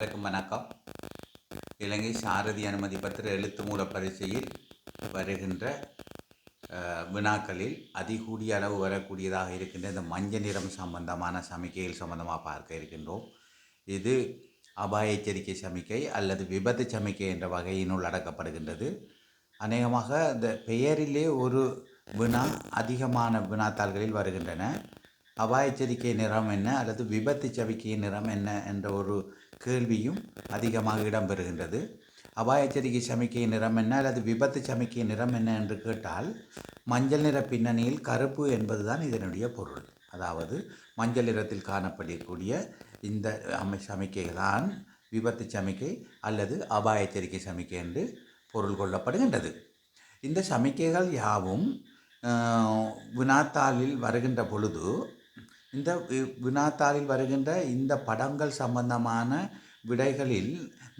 அனைவருக்கும் வணக்கம். இலங்கை சாரதி அனுமதி பத்திர எழுத்து மூல பரீட்சையில் வருகின்ற வினாக்களில் அதிகூடிய அளவு வரக்கூடியதாக இருக்கின்ற இந்த மஞ்சள் நிறம் சம்பந்தமான சமிக்கைகள் சம்பந்தமாக பார்க்க இருக்கின்றோம். இது அபாய எச்சரிக்கை சமிக்கை அல்லது விபத்து சமிக்கை என்ற வகையினுள் அடக்கப்படுகின்றது. அநேகமாக இந்த பெயரிலே ஒரு வினா அதிகமான வினாத்தாள்களில் வருகின்றன. அபாய எச்சரிக்கை நிறம் என்ன அல்லது விபத்து சமிக்கை நிறம் என்ன என்ற ஒரு கேள்வியும் அதிகமாக இடம்பெறுகின்றது. அபாய எச்சரிக்கை சமிக்கை நிறம் என்ன அல்லது விபத்து சமிக்கை நிறம் என்ன என்று கேட்டால் மஞ்சள் நிற பின்னணியில் கருப்பு என்பதுதான் இதனுடைய பொருள். அதாவது மஞ்சள் நிறத்தில் காணப்படக்கூடிய இந்த அமை சமிக்கைகள் தான் விபத்து சமிக்கை அல்லது அபாய எச்சரிக்கை சமிக்கை என்று பொருள் கொள்ளப்படுகின்றது. இந்த சமிக்கைகள் யாவும் வினாத்தாளில் வருகின்ற பொழுது இந்த வினாத்தாளில் வருகின்ற இந்த படங்கள் சம்பந்தமான விடைகளில்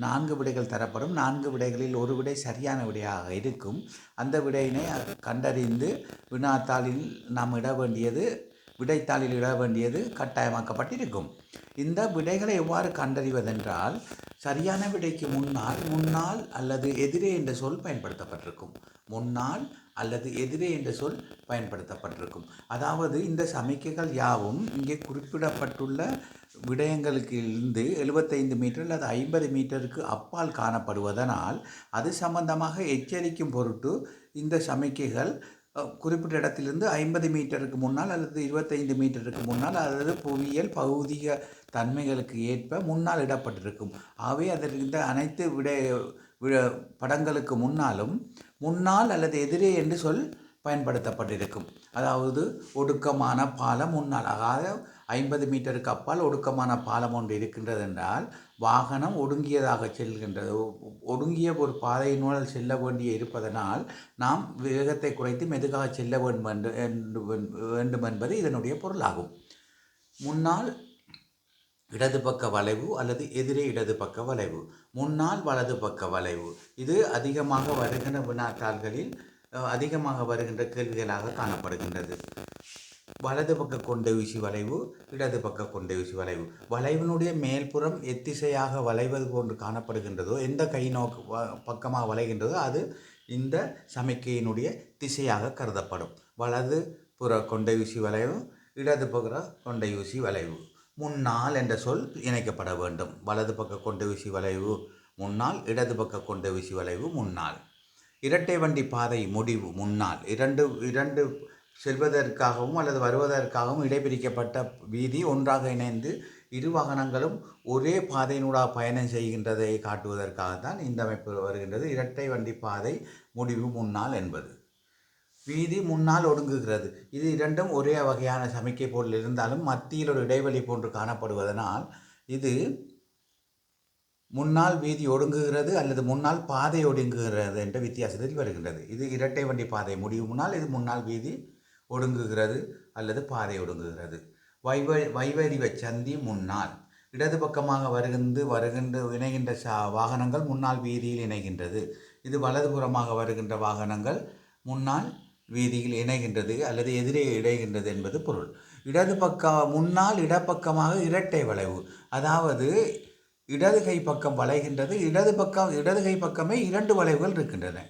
நான்கு விடைகள் தரப்படும். நான்கு விடைகளில் ஒரு விடை சரியான விடையாக இருக்கும். அந்த விடையினை கண்டறிந்து வினாத்தாளில் நாம் இட வேண்டியது விடைத்தாளில் இட வேண்டியது கட்டாயமாக்கப்பட்டிருக்கும். இந்த விடைகளை எவ்வாறு கண்டறிவதென்றால் சரியான விடைக்கு முன்னால் முன்னால் அல்லது எதிரே என்ற சொல் பயன்படுத்தப்பட்டிருக்கும். முன்னால் அல்லது எதிரே என்ற சொல் பயன்படுத்தப்பட்டிருக்கும். அதாவது இந்த சமிக்கைகள் யாவும் இங்கே குறிப்பிடப்பட்டுள்ள விடயங்களுக்கு இருந்து எழுபத்தைந்து மீட்டர் அல்லது ஐம்பது மீட்டருக்கு அப்பால் காணப்படுவதனால் அது சம்பந்தமாக எச்சரிக்கும் பொருட்டு இந்த சமிக்கைகள் குறிப்பிட்ட இடத்திலிருந்து ஐம்பது மீட்டருக்கு முன்னால் அல்லது இருபத்தைந்து மீட்டருக்கு முன்னால் அல்லது புவியியல் பௌதிக தன்மைகளுக்கு ஏற்ப முன்னால் இடப்பட்டிருக்கும். ஆகவே அதற்கு இந்த அனைத்து விட- படங்களுக்கு முன்னாலும் முன்னால் அல்லது எதிரே என்று சொல் பயன்படுத்தப்பட்டிருக்கும். அதாவது ஒடுக்கமான பாலம் முன்னால். அதாவது ஐம்பது மீட்டருக்கு அப்பால் ஒடுக்கமான பாலம் ஒன்று இருக்கின்றது என்றால் வாகனம் ஒடுங்கியதாக செல்கின்றது. ஒடுங்கிய ஒரு பாதையினுள் செல்ல வேண்டிய இருப்பதனால் நாம் வேகத்தை குறைத்து மெதுகாக செல்ல வேண்டும் என்று வேண்டும் என்பது இதனுடைய பொருளாகும். முன்னால் இடது பக்க வளைவு அல்லது எதிரே இடது பக்க வளைவு. முன்னால் வலது பக்க வளைவு. இது அதிகமாக வருகின்ற வினாத்தாள்களில் அதிகமாக வருகின்ற கேள்விகளாக காணப்படுகின்றது. வலது பக்க கொண்டை ஊசி வளைவு இடது பக்க கொண்டை ஊசி வளைவு. வளைவினுடைய மேல்புறம் எத்திசையாக வளைவது போன்று காணப்படுகின்றதோ எந்த கை நோக்கு வ- பக்கமாக வளைகின்றதோ அது இந்த சமிக்கையினுடைய திசையாக கருதப்படும். வலது புற கொண்டை ஊசி வளைவு இடது புற கொண்டை ஊசி வளைவு. முன்னால் என்ற சொல் இணைக்கப்பட வேண்டும். வலது பக்க கொண்டு விசி வளைவு முன்னால் இடது பக்க கொண்டை விசி வளைவு முன்னால். இரட்டை வண்டி பாதை முடிவு முன்னால். இரண்டு இரண்டு செல்வதற்காகவும் அல்லது வருவதற்காகவும் இடைபிரிக்கப்பட்ட வீதி ஒன்றாக இணைந்து இரு வாகனங்களும் ஒரே பாதையினூடாக பயணம் செய்கின்றதை காட்டுவதற்காகத்தான் இந்த அமைப்பு வருகின்றது. இரட்டை வண்டி பாதை முடிவு முன்னால் என்பது. வீதி முன்னால் ஒடுங்குகிறது. இது இரண்டும் ஒரே வகையான சமிக்கை போல் இருந்தாலும் மத்தியில் ஒரு இடைவெளி போன்று காணப்படுவதனால் இது முன்னால் வீதி ஒடுங்குகிறது அல்லது முன்னால் பாதை ஒடுங்குகிறது என்ற வித்தியாசத்தில் வருகின்றது. இது இரட்டை வண்டி பாதை. முடிவு முன்னால் இது முன்னால் வீதி ஒடுங்குகிறது அல்லது பாதை ஒடுங்குகிறது. வைவ வைவரிவ சந்தி முன்னால். இடது பக்கமாக வருகின்ற வருகின்ற இணைகின்ற சா வாகனங்கள் முன்னால் வீதியில் இணைகின்றது. இது வலதுபுறமாக வருகின்ற வாகனங்கள் முன்னால் வீதியில் இணைகின்றது அல்லது எதிரே இடைகின்றது என்பது பொருள். இடது பக்கம் முன்னால் இடப்பக்கமாக இரட்டை வளைவு. அதாவது இடது கை பக்கம் வளைகின்றது இடது பக்கம் இடது கை பக்கமே இரண்டு வளைவுகள் இருக்கின்றன.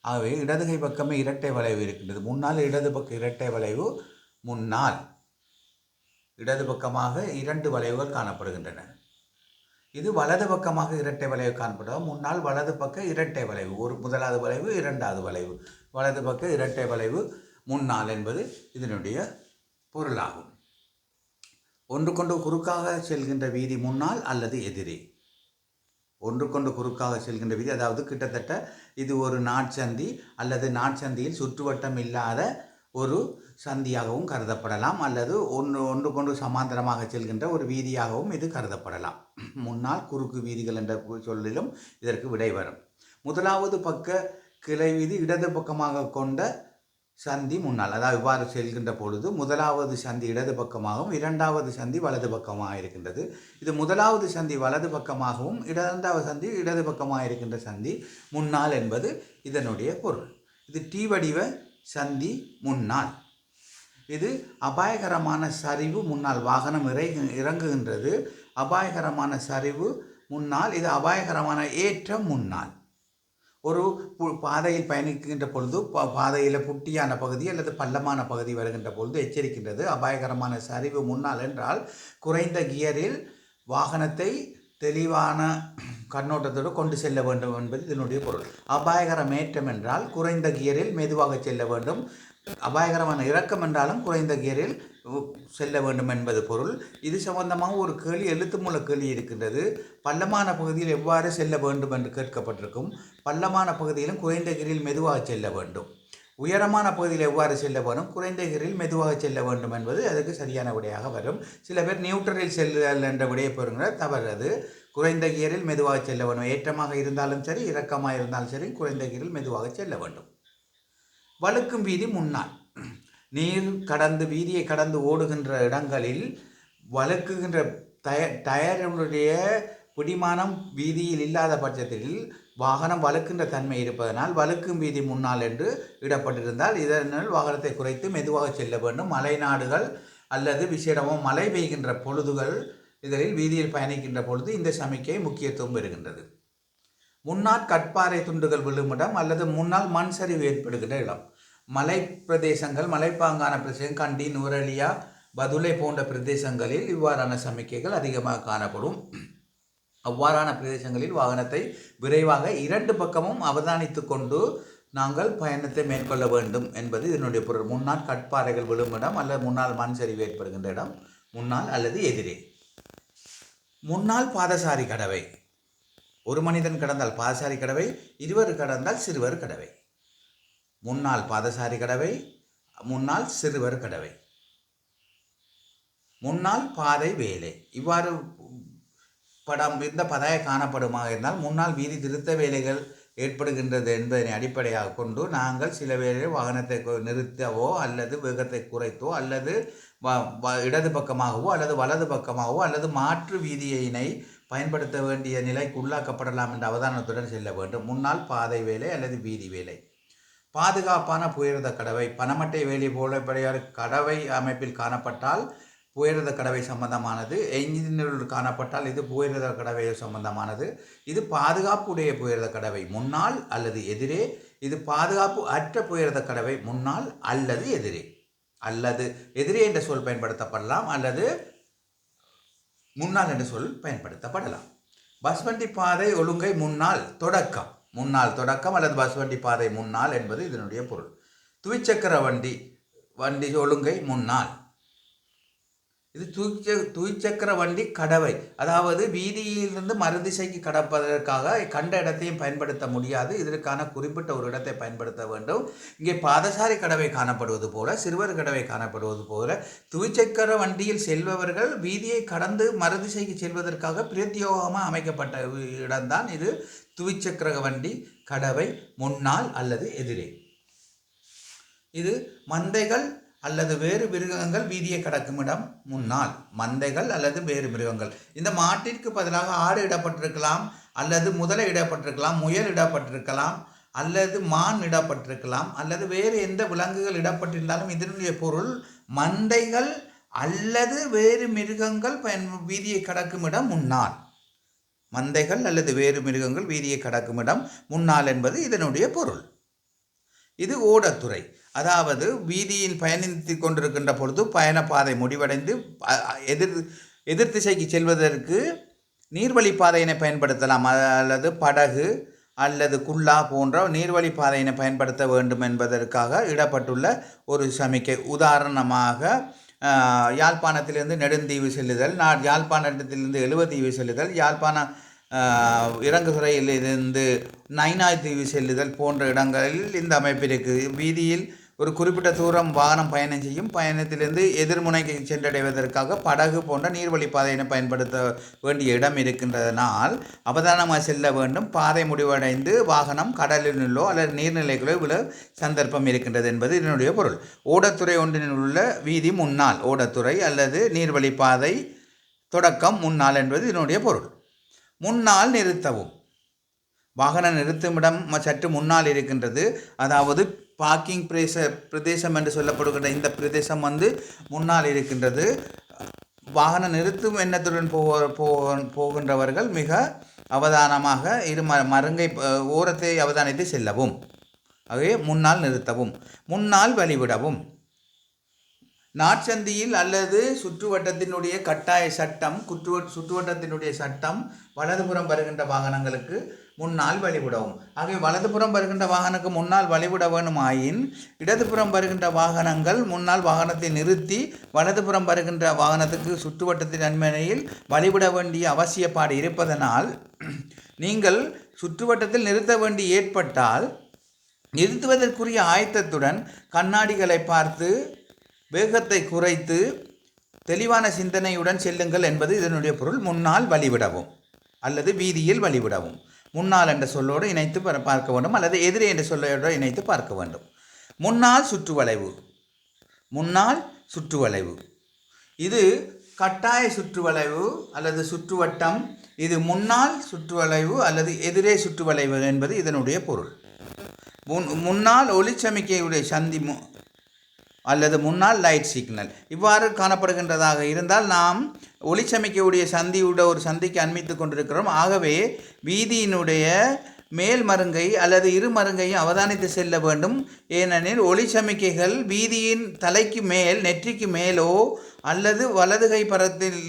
ஆகவே இடது கை பக்கமே இரட்டை வளைவு இருக்கின்றது. முன்னால் இடது பக்கம் இரட்டை வளைவு முன்னால் இடது பக்கமாக இரண்டு வளைவுகள் காணப்படுகின்றன. இது வலது பக்கமாக இரட்டை வளைவு காணப்படும் முன்னால் வலது பக்க இரட்டை வளைவு. ஒரு முதலாவது வளைவு இரண்டாவது வளைவு. வலது பக்க இரட்டை வளைவு முன்னால் என்பது இதனுடைய பொருளாகும். ஒன்றுக்கொண்டு குறுக்காக செல்கின்ற வீதி முன்னால் அல்லது எதிரே. ஒன்றுக்கொண்டு குறுக்காக செல்கின்ற வீதி அதாவது கிட்டத்தட்ட இது ஒரு நாட்சந்தி அல்லது நாட்சந்தியில் சுற்றுவட்டம் இல்லாத ஒரு சந்தியாகவும் கருதப்படலாம். அல்லது ஒன்று ஒன்று கொண்டு சமாந்தரமாக செல்கின்ற ஒரு வீதியாகவும் இது கருதப்படலாம். முன்னால் குறுக்கு வீதிகள் என்ற சொல்லிலும் இதற்கு விடை வரும் முதலாவது பக்க கிளை வீதி இடது பக்கமாக கொண்ட சந்தி முன்னால். அதாவது இவ்வாறு செல்கின்ற பொழுது முதலாவது சந்தி இடது பக்கமாகவும் இரண்டாவது சந்தி வலது பக்கமாக இருக்கின்றது. இது முதலாவது சந்தி வலது பக்கமாகவும் இரண்டாவது சந்தி இடது பக்கமாக இருக்கின்ற சந்தி முன்னால் என்பது இதனுடைய பொருள். இது டி வடிவ சந்தி முன்னால். இது அபாயகரமான சரிவு முன்னால். வாகனம் இறை இறங்குகின்றது. அபாயகரமான சரிவு முன்னால். இது அபாயகரமான ஏற்றம் முன்னால். ஒரு பு- பாதையில் பயணிக்கின்ற பொழுது பா- பாதையில் புட்டியான பகுதி அல்லது பள்ளமான பகுதி வருகின்ற பொழுது எச்சரிக்கின்றது. அபாயகரமான சரிவு முன்னால் என்றால் குறைந்த கியரில் வாகனத்தை தெளிவான கண்ணோட்டத்தோடு கொண்டு செல்ல வேண்டும் என்பது இதனுடைய பொருள். அபாயகரம் ஏற்றம் என்றால் குறைந்த கியரில் மெதுவாக செல்ல வேண்டும். அபாயகரமான இறக்கம் என்றாலும் குறைந்த கியரில் செல்ல வேண்டும் என்பது பொருள். இது சம்பந்தமாக ஒரு கேள்வி எழுத்து மூல கேள்வி இருக்கின்றது. பள்ளமான பகுதியில் எவ்வாறு செல்ல வேண்டும் என்று கேட்கப்பட்டிருக்கும். பள்ளமான பகுதியிலும் குறைந்த மெதுவாக செல்ல வேண்டும். உயரமான பகுதியில் எவ்வாறு செல்ல வேண்டும்? குறைந்த மெதுவாக செல்ல வேண்டும் என்பது அதுக்கு சரியான விடையாக வரும். சில பேர் நியூட்ரலில் செல்லுதல் என்ற விடையை பெறுங்கிற தவறு அது குறைந்த கியரில் மெதுவாக செல்ல வேண்டும். ஏற்றமாக இருந்தாலும் சரி இறக்கமாக இருந்தாலும் சரி குறைந்த கியரில் மெதுவாக செல்ல வேண்டும். வழுக்கும் வீதி முன்னால். நீர் கடந்து வீதியை கடந்து ஓடுகின்ற இடங்களில் வழுக்குகின்ற டய டயருடைய பிடிமானம் வீதியில் இல்லாத பட்சத்தில் வாகனம் வழுக்கின்ற தன்மை இருப்பதனால் வழுக்கும் வீதி முன்னால் என்று இடப்பட்டிருந்தால் இதனால் வாகனத்தை குறைத்து மெதுவாக செல்ல வேண்டும். மலைநாடுகள் அல்லது விசேடமும் மழை பெய்கின்ற பொழுதுகள் இதழில் வீதியில் பயணிக்கின்ற பொழுது இந்த சமிக்கை முக்கியத்துவம் பெறுகின்றது. முன்னால் கட்பாறை துண்டுகள் விழுமிடம் அல்லது முன்னால் மண் சரிவு ஏற்படுகின்ற இடம். மலை பிரதேசங்கள் மலைப்பாங்கான பிரதேசம் கண்டி நூரலியா பதுளை போன்ற பிரதேசங்களில் இவ்வாறான சமிக்கைகள் அதிகமாக காணப்படும். அவ்வாறான பிரதேசங்களில் வாகனத்தை விரைவாக இரண்டு பக்கமும் அவதானித்து கொண்டு நாங்கள் பயணத்தை மேற்கொள்ள வேண்டும் என்பது இதனுடைய பொருள். முன்னால் கட்பாறைகள் விழும் இடம் அல்லது முன்னால் மண் சரிவு ஏற்படுகின்ற இடம் முன்னால் அல்லது எதிரே. முன்னால் பாதசாரி கடவை. ஒரு மனிதன் கடந்தால் பாதசாரி கடவை இருவர் கடந்தால் சிறுவர் கடவை. முன்னாள் பாதசாரி கடவை முன்னாள் சிறுவர் கடவை. முன்னாள் பாதை வேலை. இவ்வாறு படம் இந்த பதாய காணப்படுமாக இருந்தால் முன்னால் வீதி திருத்த வேலைகள் ஏற்படுகின்றது என்பதனை அடிப்படையாக கொண்டு நாங்கள் சில வேளையில் வாகனத்தை நிறுத்தவோ அல்லது வேகத்தை குறைத்தோ அல்லது வ- வ- இடது பக்கமாகவோ அல்லது வலது பக்கமாகவோ அல்லது மாற்று வீதியினை பயன்படுத்த வேண்டிய நிலைக்கு உள்ளாக்கப்படலாம் என்ற அவதானத்துடன் செல்ல வேண்டும். முன்னால் பாதை வேலை அல்லது வீதி வேலை. பாதுகாப்பான புயரத கடவை பனமட்டை வேலி போல பெரியார் கடவை அமைப்பில் காணப்பட்டால் புயரத கடவை சம்பந்தமானது எஞ்சினர்கள் காணப்பட்டால் இது புயரத கடவை சம்பந்தமானது. இது பாதுகாப்புடைய புயரத கடவை முன்னால் அல்லது எதிரே. இது பாதுகாப்பு அற்ற புயரத கடவை முன்னால் அல்லது எதிரே. அல்லது எதிரே என்ற சொல் பயன்படுத்தப்படலாம் அல்லது முன்னால் என்ற சொல் பயன்படுத்தப்படலாம். பஸ்வண்டி பாதை ஒழுங்கை முன்னால் தொடக்கம். முன்னால் தொடக்கம் அல்லது பஸ் வண்டி பாதை முன்னால் என்பது இதனுடைய பொருள். துவிச்சக்கர வண்டி வண்டி ஒழுங்கை முன்னால். இது துவிச்ச துய்ச்சக்கர வண்டி கடவை. அதாவது வீதியிலிருந்து மறுதிசைக்கு கடப்பதற்காக கண்ட இடத்தையும் பயன்படுத்த முடியாது. இதற்கான குறிப்பிட்ட ஒரு இடத்தை பயன்படுத்த வேண்டும். இங்கே பாதசாரி கடவை காணப்படுவது போல சிறுவர் கடவை காணப்படுவது போல துவிச்சக்கர வண்டியில் செல்பவர்கள் வீதியை கடந்து மறுதிசைக்கு செல்வதற்காக பிரத்யோகமாக அமைக்கப்பட்ட இடம்தான் இது. துவிச்சக்கர வண்டி கடவை முன்னால் அல்லது எதிரே. இது மந்தைகள் அல்லது வேறு மிருகங்கள் வீதியை கடக்கும் இடம் முன்னால். மந்தைகள் அல்லது வேறு மிருகங்கள். இந்த மாட்டிற்கு பதிலாக ஆடு இடப்பட்டிருக்கலாம் அல்லது முதலை இடப்பட்டிருக்கலாம் முயல் இடப்பட்டிருக்கலாம் அல்லது மான் இடப்பட்டிருக்கலாம் அல்லது வேறு எந்த விலங்குகள் இடப்பட்டிருந்தாலும் இதனுடைய பொருள் மந்தைகள் அல்லது வேறு மிருகங்கள் பயன் வீதியை கடக்கும் இடம் முன்னால். மந்தைகள் அல்லது வேறு மிருகங்கள் வீதியை கடக்கும் இடம் முன்னால் என்பது இதனுடைய பொருள். இது ஓடத்துறை. அதாவது வீதியில் பயணித்து கொண்டிருக்கின்ற பொழுது பயணப்பாதை முடிவடைந்து எதிர் எதிர் திசைக்கு செல்வதற்கு நீர்வழி பாதையினை பயன்படுத்தலாம். அல்லது படகு அல்லது குல்லா போன்ற நீர்வழி பாதையினை பயன்படுத்த வேண்டும் என்பதற்காக இடப்பட்டுள்ள ஒரு சமிக்கை. உதாரணமாக யாழ்ப்பாணத்திலிருந்து நெடுந்தீவு செல்லுதல் நான் யாழ்ப்பாணத்திலிருந்து எழுவத்தீவு செல்லுதல் யாழ்ப்பாண இறங்குதுறையிலிருந்து நைனாய் தீவு செல்லுதல் போன்ற இடங்களில் இந்த அமைப்பு இருக்குது. வீதியில் ஒரு குறிப்பிட்ட தூரம் வாகனம் பயணம் செய்யும். பயணத்திலிருந்து எதிர்முனைக்கு சென்றடைவதற்காக படகு போன்ற நீர்வழி பாதையினை பயன்படுத்த வேண்டிய இடம் இருக்கின்றதனால் அவதானமாக செல்ல வேண்டும். பாதை முடிவடைந்து வாகனம் கடலினுள்ளோ அல்லது நீர்நிலைகளோ உள்ள சந்தர்ப்பம் இருக்கின்றது என்பது இதனுடைய பொருள். ஓடத்துறை ஒன்றில் உள்ள வீதி முன்னால் ஓடத்துறை அல்லது நீர்வழிப்பாதை தொடக்கம் முன்னால் என்பது இதனுடைய பொருள். முன்னால் நிறுத்தவும். வாகன நிறுத்துமிடம் சற்று முன்னால் இருக்கின்றது. அதாவது பார்க்கிங் பிரேச பிரதேசம் என்று சொல்லப்படுகின்ற இந்த பிரதேசம் வந்து முன்னால் இருக்கின்றது. வாகன நிறுத்தும் எண்ணத்துடன் போக போக- போகின்றவர்கள் மிக அவதானமாக இரு ம மருங்கை ஓரத்தை அவதானித்து செல்லவும். ஆகவே முன்னால் நிறுத்தவும் முன்னால் வழிவிடவும். நாட்சந்தியில் அல்லது சுற்றுவட்டத்தினுடைய கட்டாய சட்டம் குற்று சுற்றுவட்டத்தினுடைய சட்டம் வலதுபுறம் வருகின்ற வாகனங்களுக்கு முன்னால் வழிவிடவும். ஆகவே வலதுபுறம் வருகின்ற வாகனத்துக்கு முன்னால் வழிவிட வேணுமாயின் இடதுபுறம் வருகின்ற வாகனங்கள் முன்னால் வாகனத்தை நிறுத்தி வலதுபுறம் வருகின்ற வாகனத்துக்கு சுற்றுவட்டத்தின் நன்மையில் வழிவிட வேண்டிய அவசியப்பாடு இருப்பதனால் நீங்கள் சுற்றுவட்டத்தில் நிறுத்த வேண்டி ஏற்பட்டால் நிறுத்துவதற்குரிய ஆயத்தத்துடன் கண்ணாடிகளை பார்த்து வேகத்தை குறைத்து தெளிவான சிந்தனையுடன் செல்லுங்கள் என்பது இதனுடைய பொருள். முன்னால் வழிவிடவும் அல்லது வீதியில் வழிவிடவும். முன்னால் என்ற சொல்லோடு இணைத்து பார்க்க வேண்டும் அல்லது எதிரே என்ற சொல்லோடு இணைத்து பார்க்க வேண்டும். முன்னால் சுற்றுவளைவு. முன்னால் சுற்றுவளைவு. இது கட்டாய சுற்றுவளைவு அல்லது சுற்றுவட்டம். இது முன்னால் சுற்றுவளைவு அல்லது எதிரே சுற்றுவளைவு என்பது இதனுடைய பொருள். முன் முன்னால் ஒளிச்சமிக்கையுடைய சந்தி மு அல்லது முன்னால் லைட் சிக்னல் இவ்வாறு காணப்படுகின்றதாக இருந்தால் நாம் ஒளிச்சமிக்கையுடைய சந்தியுட ஒரு சந்திக்கு அண்மித்து கொண்டிருக்கிறோம். ஆகவே வீதியினுடைய மேல் மருங்கை அல்லது இரு மருங்கையும் அவதானித்து செல்ல வேண்டும். ஏனெனில் ஒளிச்சமிக்கைகள் வீதியின் தலைக்கு மேல் நெற்றிக்கு மேலோ அல்லது வலதுகை பரத்தில்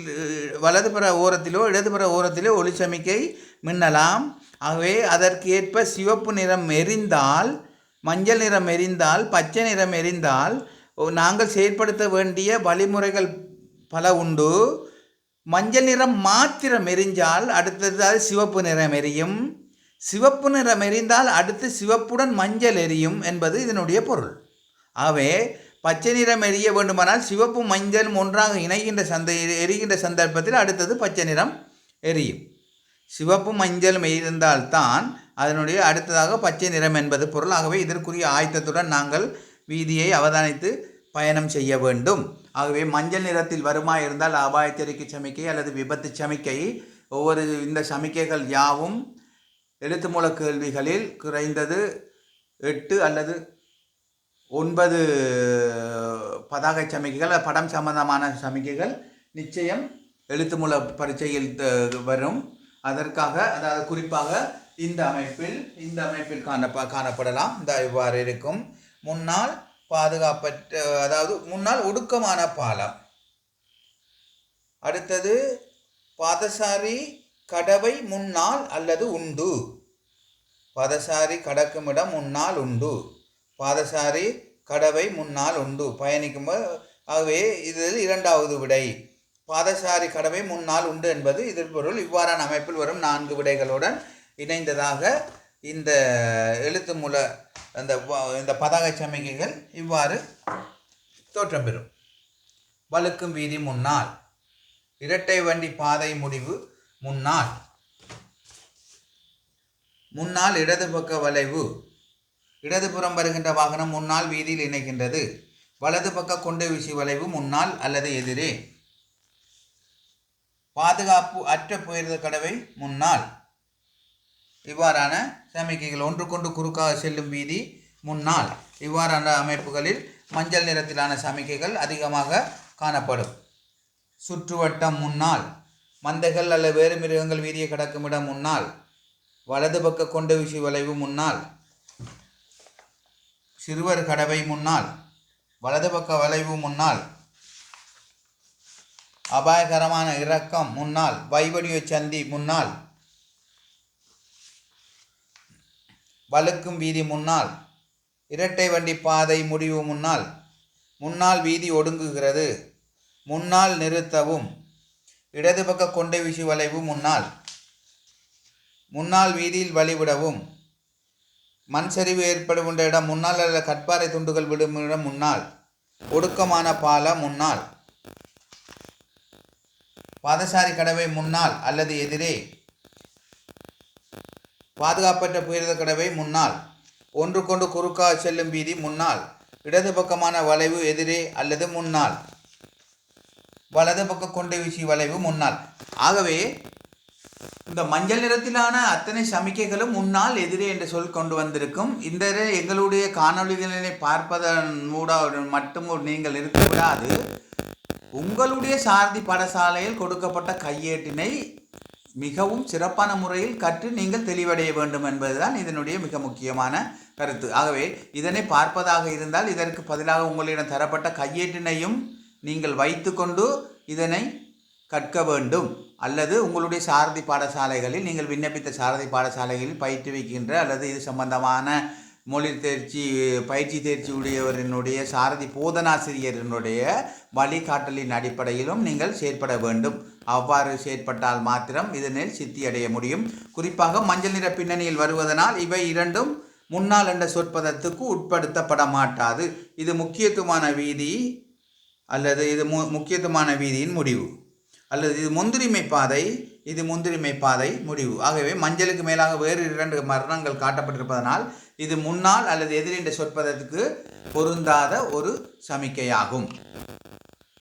வலதுபுற ஓரத்திலோ இடதுபுற ஓரத்திலோ ஒளிச்சமிக்கை மின்னலாம். ஆகவே அதற்கு ஏற்ப சிவப்பு நிறம் எரிந்தால் மஞ்சள் நிறம் எரிந்தால் பச்சை நிறம் எரிந்தால் நாங்கள் செயற்படுத்த வேண்டிய வழிமுறைகள் பல உண்டு. மஞ்சள் நிறம் மாத்திரம் எரிஞ்சால் அடுத்தது அது சிவப்பு நிறம் எரியும். சிவப்பு நிறம் எரிந்தால் அடுத்து சிவப்புடன் மஞ்சள் எரியும் என்பது இதனுடைய பொருள். ஆகவே பச்சை நிறம் எரிய வேண்டுமானால் சிவப்பு மஞ்சளும் ஒன்றாக இணைகின்ற சந்தை எரிகின்ற சந்தர்ப்பத்தில் அடுத்தது பச்சை நிறம் எரியும். சிவப்பு மஞ்சளும் இருந்தால்தான் அதனுடைய அடுத்ததாக பச்சை நிறம் என்பது பொருள். ஆகவே இதற்குரிய ஆயத்தத்துடன் நாங்கள் வீதியை அவதானித்து பயணம் செய்ய வேண்டும். ஆகவே மஞ்சள் நிறத்தில் வருமா இருந்தால் அபாய சமிக்கை அல்லது விபத்து சமிக்கை. ஒவ்வொரு இந்த சமிக்கைகள் யாவும் எழுத்து மூல கேள்விகளில் குறைந்தது எட்டு அல்லது ஒன்பது பதாகை சமிக்கைகள் படம் சம்பந்தமான சமிக்கைகள் நிச்சயம் எழுத்து மூல பரீட்சையில் த- வரும். அதற்காக அதாவது குறிப்பாக இந்த அமைப்பில் இந்த அமைப்பில் காணப்ப காணப்படலாம். இந்த இவ்வாறு இருக்கும். முன்னால் பாதுகாப்பற்ற அதாவது முன்னால் ஒடுக்கமான பாலம். அடுத்தது பாதசாரி கடவை முன்னால் அல்லது உண்டு. பாதசாரி கடக்கும் இடம் முன்னால் உண்டு. பாதசாரி கடவை முன்னால் உண்டு. பயணிக்கும் ஆகவே இதில் இரண்டாவது விடை. பாதசாரி கடவை முன்னால் உண்டு என்பது இதில் பொருள் இவ்வாறான அமைப்பில் வரும் நான்கு விடைகளுடன் இணைந்ததாக இந்த எழுத்து மூல அந்த இந்த பதாகை சமிகைகள் இவ்வாறு தோற்றம் பெறும். வழுக்கும் வீதி முன்னால். இரட்டை வண்டி பாதை முடிவு முன்னால். முன்னால் இடது பக்க வளைவு. இடதுபுறம் வருகின்ற வாகனம் முன்னால் வீதியில் இணைகின்றது. வலது பக்க கொண்டு வீசி வளைவு முன்னால் அல்லது எதிரே. பாதுகாப்பு அற்ற புயர்த கடவை முன்னால். இவ்வாறான சமிக்கைகள் ஒன்றுக்கொன்று குறுக்காக செல்லும் வீதி முன்னால் இவ்வாறான அமைப்புகளில் மஞ்சள் நிறத்திலான சமிக்கைகள் அதிகமாக காணப்படும். சுற்றுவட்டம் முன்னால் மந்தைகள் அல்ல வேறு மிருகங்கள் வீதியை கடக்கும் இடம் முன்னால் வலது பக்க கொண்ட விசி வளைவு முன்னால் சிறுவர் கடவை முன்னால் வலது பக்க வளைவு முன்னால் அபாயகரமான இறக்கம் முன்னால் வைவடிய சந்தி முன்னால் வழுக்கும் வீதி முன்னால் இரட்டை வண்டி பாதை முடிவு முன்னால் முன்னால் வீதி ஒடுங்குகிறது முன்னால் நிறுத்தவும் இடது பக்க கொண்டை வீசி வளைவு முன்னால் முன்னால் வீதியில் வழிவிடவும் மண் சரிவு ஏற்படுகின்ற இடம் முன்னால் அல்ல கட்பாறை துண்டுகள் விடும் இடம் முன்னால் ஒடுக்கமான பாலம் முன்னால் பாதசாரி கடவை முன்னால் அல்லது எதிரே பாதுகாப்பற்ற புயர்த கடவை முன்னால் ஒன்று கொண்டு குறுக்காக செல்லும் வீதி முன்னால் இடது பக்கமான வளைவு எதிரே அல்லது முன்னால் வலது பக்க கொண்டு வீசி வளைவு முன்னால் ஆகவே இந்த மஞ்சள் நிறத்திலான அத்தனை சமிக்கைகளும் முன்னால் எதிரே என்ற சொல் கொண்டு வந்திருக்கும். இந்த எங்களுடைய காணொலிகளினை பார்ப்பதன் மூட மட்டும் நீங்கள் இருக்க விடாது உங்களுடைய சாரதி பாடசாலையில் கொடுக்கப்பட்ட கையேட்டினை மிகவும் சிறப்பான முறையில் கற்று நீங்கள் தெளிவடைய வேண்டும் என்பதுதான் இதனுடைய மிக முக்கியமான கருத்து. ஆகவே இதனை பார்ப்பதாக இருந்தால் இதற்கு பதிலாக உங்களிடம் தரப்பட்ட கையேட்டினையும் நீங்கள் வைத்துக்கொண்டு இதனை கற்க வேண்டும். அல்லது உங்களுடைய சாரதி பாடசாலைகளில் நீங்கள் விண்ணப்பித்த சாரதி பாடசாலைகளில் பயிற்றுவிக்கின்ற அல்லது இது சம்பந்தமான மொழி தேர்ச்சி பயிற்சி தேர்ச்சி உடையவரினுடைய சாரதி போதனாசிரியரினுடைய வழிகாட்டலின் அடிப்படையிலும் நீங்கள் செயற்பட வேண்டும். அவ்வாறு செயற்பட்டால் மாத்திரம் இதனில் சித்தியடைய முடியும். குறிப்பாக மஞ்சள் நிற பின்னணியில் வருவதனால் இவை இரண்டும் முன்னால் என்ற சொற்பதத்துக்கு உட்படுத்தப்பட மாட்டாது. இது முக்கியத்துவமான வீதி அல்லது இது மு முக்கியத்துவமான வீதியின் முடிவு. அல்லது இது முந்திரிமை பாதை இது முந்திரிமை பாதை முடிவு. ஆகவே மஞ்சளுக்கு மேலாக வேறு இரண்டு மரணங்கள் காட்டப்பட்டிருப்பதனால் இது முன்னால் அல்லது எதிர் என்ற சொற்பதத்துக்கு பொருந்தாத ஒரு சமிக்கையாகும்.